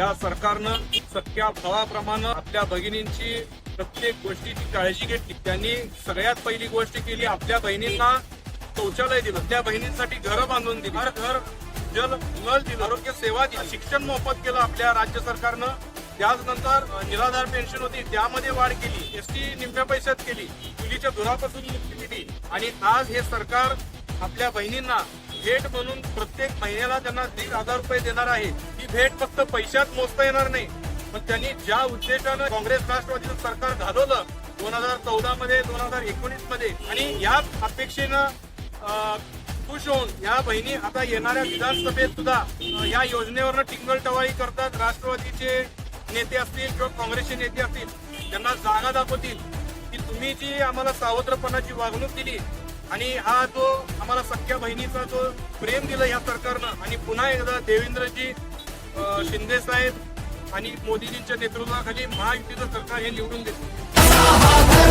या सरकारनं सख्या भावाप्रमाणे आपल्या भगिनींची प्रत्येक गोष्टीची काळजी घेतली. त्यांनी सगळ्यात पहिली गोष्ट केली आपल्या बहिणींना शौचालय दिलं. त्या बहिणींसाठी घरं बांधून दिली. हर घर जल नल दिलं. आरोग्य सेवा दिली. शिक्षण मोफत केलं आपल्या राज्य सरकारनं. त्याचनंतर निराधार पेन्शन होती. त्यामध्ये वाढ केली. एस टी निम्म्या पैशात केली. मुलीच्या धुरापासून मुक्ती दिली आणि आज हे सरकार आपल्या बहिणींना भेट म्हणून प्रत्येक महिन्याला त्यांना दीड हजार रुपये देणार आहे. ही भेट फक्त पैशात मोजता येणार नाही. पण त्यांनी ज्या उद्देशानं काँग्रेस राष्ट्रवादीचं सरकार घालवलं दोन हजार चौदा मध्ये दोन हजार एकोणीसमध्ये आणि या अपेक्षेनं खुश होऊन या बहिणी आता येणाऱ्या विधानसभेत सुद्धा या योजनेवरनं टिंगल टवाळी करतात. राष्ट्रवादीचे नेते असतील किंवा काँग्रेसचे नेते असतील त्यांना जागा दाखवतील. की तुम्ही जी आम्हाला सावत्रपणाची वागणूक दिली आणि हा जो आम्हाला सख्या बहिणीचा जो प्रेम दिलं या सरकारनं आणि पुन्हा एकदा देवेंद्रजी शिंदे साहेब आणि मोदीजींच्या नेतृत्वाखाली महायुतीचं सरकार हे निवडून देतो